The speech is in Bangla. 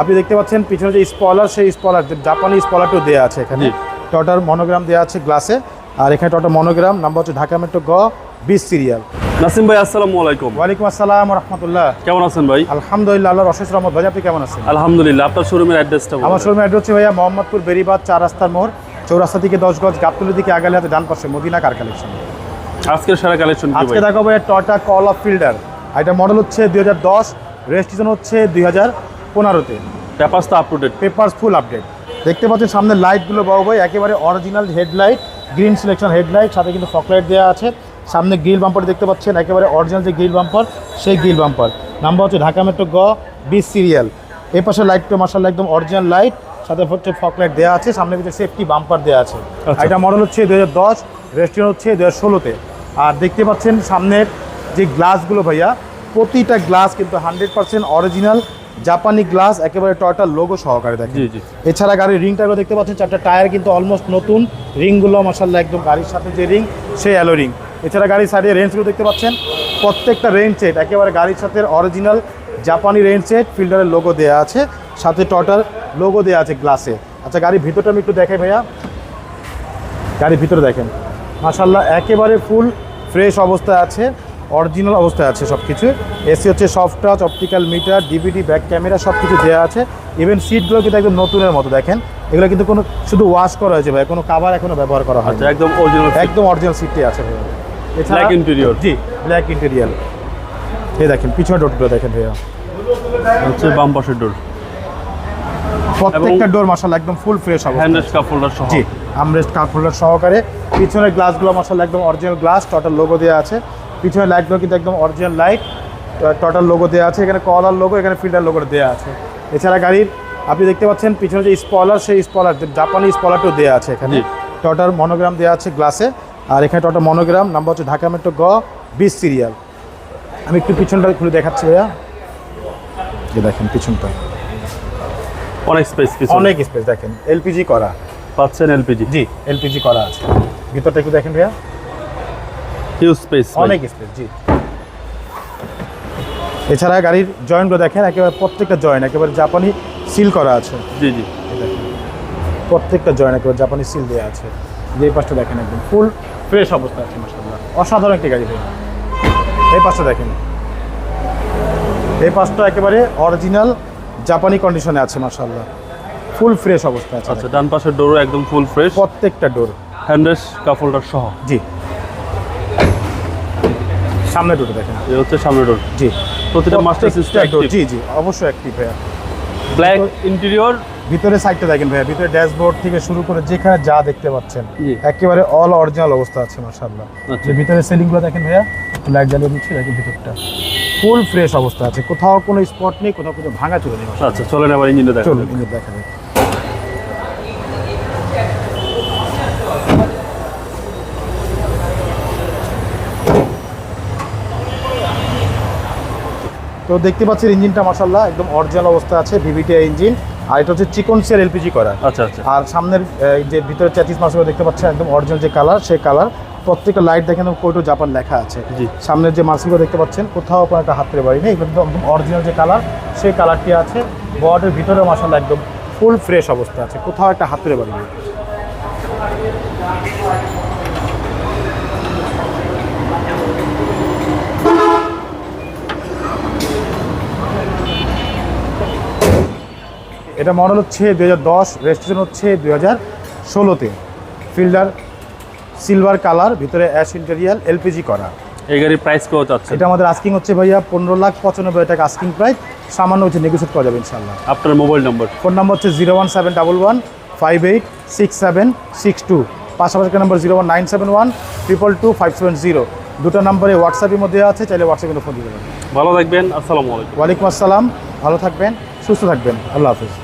আপনি দেখতে পাচ্ছেন পিছনে যে স্পলার সেই স্পলার জাপানি স্পলারটাও দেওয়া আছে এখানে। টটার মনোগ্রাম দেওয়া আছে গ্লাসে আর এখানে টটার মনোগ্রাম নাম্বার হচ্ছে ঢাকা মেট্রো গ বিশ সিরিয়াল নাসিম ভাই আসসালামু আলাইকুম। ওয়ালাইকুম আসসালাম রহমতুল্লাহ কেমন আছেন ভাই? আলহামদুলিল্লাহ আল্লাহ রশেষ রহমত। ভাই আপনি কেমন আছেন? আলহামদুলিল্লাহ আপনার শোরুমের অ্যাড্রেসটা আমার শোরুম অ্যাড্রেস হচ্ছে ভাইয়া মোহাম্মদপুর বেরিবাদ চার রাস্তার মোড় চৌরাস্তা থেকে দশ গজ গাবতলির দিকে আগালে হাতে ডান পাশে মদিনা কার কালেকশন আজকের সারা কালেকশন আজকে দেখাবো টয়টা কল অফ ফিল্ডার এটা মডেল হচ্ছে দুই হাজার দশ রেজিস্ট্রেশন হচ্ছে দুই হাজার পনেরোতে। পেপারস তো up to date papers full update দেখতে পাচ্ছেন সামনে লাইটগুলো বাবু ভাই একেবারে original headlight green selection headlight সাথে কিন্তু ফকলাইট দেওয়া আছে। সামনে গ্রিল বাম্পার দেখতে পাচ্ছেন একেবারে অরিজিনাল যে গ্রিল বাম্পার সেই গ্রিল বাম্পার নাম্বার হচ্ছে ঢাকা মেট্রো গ বিশ সিরিয়াল এই পাশে লাইটটা মার্শাল একদম অরিজিনাল লাইট সাথে হচ্ছে ফকলাইট দেওয়া আছে সামনে পিছনে সেফটি বাম্পার দেওয়া আছে। আচ্ছা। এটা মডেল হচ্ছে দু হাজার দশ রেস্টুরেন্ট হচ্ছে দু হাজার ষোলোতে। আর দেখতে পাচ্ছেন সামনের যে গ্লাসগুলো ভাইয়া প্রতিটা গ্লাস কিন্তু হান্ড্রেড পার্সেন্ট অরিজিনাল জাপানি গ্লাস একেবারে টয়টার লোগো সহকারে দেখেন। এছাড়া গাড়ির রিং টায়ারও দেখতে পাচ্ছেন চারটা টায়ার কিন্তু অলমোস্ট নতুন। রিংগুলো মাসাল্লাহ একদম গাড়ির সাথে যে রিং সেই অ্যালো রিং। এছাড়া গাড়ির সাইডে রেঞ্জগুলো দেখতে পাচ্ছেন প্রত্যেকটা রেঞ্জ সেট একেবারে গাড়ির সাথে অরিজিনাল জাপানি রেঞ্জ সেট ফিল্ডারের লোগো দেওয়া আছে সাথে টটার লোগো দেওয়া আছে গ্লাসে আচ্ছা গাড়ির ভিতরটা আমি একটু দেখাই ভাইয়া। গাড়ির ভিতরে দেখেন। মাসাল্লাহ একেবারে ফুল ফ্রেশ অবস্থায় আছে। অরিজিনাল অবস্থায় আছে সব কিছু এসি হচ্ছে soft touch optical meter DVD back camera সব কিছু দেওয়া আছে। ইভেন সিটগুলো কিন্তু একদম নতুনের মতো দেখেন। এগুলো কিন্তু কোনো শুধু ওয়াশ করা হয়েছে ভাই কোনো কাভার এখনও ব্যবহার করা হয় আচ্ছা একদম অরিজিনাল একদম অরিজিনাল সিটটি আছে এছাড়া Black interior। জি ব্ল্যাক ইন্টেরিয়ার এই দেখেন পিছনে ডোরগুলো দেখেন ভাইয়া। হচ্ছে বাম পাশের ডোর প্রত্যেকটা ডোর মাসাল একদম ফুল ফ্রেশ অবস্থা হ্যান্ডেস কাপ হোল্ডার সহ। জি আমরেস্ট কাপ হোল্ডার সহকারে। পিছনের গ্লাসগুলো মাসাল একদম অরিজিনাল গ্লাস টোটাল লোগো দেওয়া আছে। পিছনের লাইটগুলো কিন্তু একদম অরিজিনাল লাইট টোটাল লোগো দেওয়া আছে। এখানে কলার লোগো এখানে ফিল্টার লোগো দেওয়া আছে। এছাড়া গাড়ির আপনি দেখতে পাচ্ছেন পিছনে যে স্পলার সেই স্পলার জাপানি স্পলারটাও দেওয়া আছে এখানে। টটার মনোগ্রাম দেওয়া আছে গ্লাসে আর এখানে টটার মনোগ্রাম নাম্বার হচ্ছে ঢাকা মেট্রো গ বিশ সিরিয়াল আমি একটু পিছনটা খুলে দেখাচ্ছি ভাইয়া। যে দেখেন পিছনটা। অনেক স্পেস অনেক স্পেস দেখেন। এলপিজি করা। পাচ্ছেন এলপিজি জি এলপিজি করা আছে। ভিতরটা একটু দেখেন ভাইয়া। হিউজ স্পেস অনেক স্পেস জি। এছাড়া গাড়ির জয়েন্টগুলো দেখেন একেবারে প্রত্যেকটা জয়েন্ট একেবারে জাপানি সিল করা আছে। জি জি। প্রত্যেকটা জয়েন্ট একেবারে জাপানি সিল দেওয়া আছে। যে এই পাশটা দেখেন একদম ফুল ফ্রেশ অবস্থা আছে মাসাল্লাহ অসাধারণ একটি গাড়ি ভাই। এই পাশটা দেখেন। এই পাশটা একেবারে অরিজিনাল জাপানি কন্ডিশনে আছে মাসাল্লাহ ফুল ফ্রেশ অবস্থা আছে। আচ্ছা ডান পাশের ডোরও একদম ফুল ফ্রেশ প্রত্যেকটা ডোর হ্যান্ডেস কাপ সহ। জি। সামনে দুটো দেখেন। এই হচ্ছে সামনে ডোর জি। প্রতিটা মাস্টার সিস্টেম জি জি অবশ্যই অ্যাক্টিভ ভাইয়া। ব্ল্যাক ইন্টেরিয়র ভিতরে সাইডটা দেখেন ভাইয়া ভিতরে ড্যাশবোর্ড থেকে শুরু করে যেখানে যা দেখতে পাচ্ছেন। একেবারে অল অরিজিনাল অবস্থা আছে মাশাআল্লাহ। আচ্ছা। যে ভিতরে সেলিংগুলো দেখেন ভাইয়া লাইট জ্বালিয়ে দিচ্ছি দেখেন ভিতরটা। ফুল ফ্রেশ অবস্থা আছে কোথাও কোনো স্পট নেই কোথাও কোনো ভাঙা চলে নেই আচ্ছা চলেন আবার ইঞ্জিনটা দেখা চলুন ইঞ্জিন দেখা তো দেখতে পাচ্ছেন ইঞ্জিনটা মাসাল্লাহ একদম অরিজিনাল অবস্থা আছে ভিভিটিআই ইঞ্জিন আর এটা হচ্ছে চিকন সেল এলপিজি করা। আচ্ছা আচ্ছা। আর সামনের এই যে ভিতরে চ্যাতিস মাসগুলো দেখতে পাচ্ছেন একদম অরিজিনাল যে কালার সেই কালার প্রত্যেকটা লাইট দেখেন কোটো জাপান লেখা আছে। জি। সামনের যে মার্সিগুলো দেখতে পাচ্ছেন কোথাও কোনো একটা হাতের বাড়ি নেই একদম অরিজিনাল যে কালার সেই কালারটি আছে। বর্ডের ভিতরে মাসাল্লাহ একদম ফুল ফ্রেশ অবস্থা আছে কোথাও একটা হাতের বাড়ি নেই। এটা মডেল হচ্ছে দু হাজার দশ রেজিস্ট্রেশন হচ্ছে দুই হাজার ষোলোতে। ফিল্ডার সিলভার কালার ভিতরে অ্যাশ ইন্টেরিয়াল এলপিজি করা। এই গাড়ির প্রাইস কত চাচ্ছেন? এটা আমাদের আস্কিং হচ্ছে ভাইয়া পনেরো লাখ পঁচানব্বই টাকা আস্কিং প্রাইস সামান্য হচ্ছে নেগোসিয়েট করা যাবে ইনশাল্লাহ আপনার মোবাইল নম্বর ফোন নম্বর হচ্ছে zero one seven double one five eight six seven six two পাশাপাশি number zero one nine seven one triple two five seven zero দুটো নম্বরে হোয়াটসঅ্যাপের মধ্যে আছে চাইলে হোয়াটসঅ্যাপে ফোন দিতে পারেন। ভালো থাকবেন আসসালামু আলাইকুম। ওয়ালাইকুম আসসালাম ভালো থাকবেন সুস্থ থাকবেন আল্লাহ হাফিজ।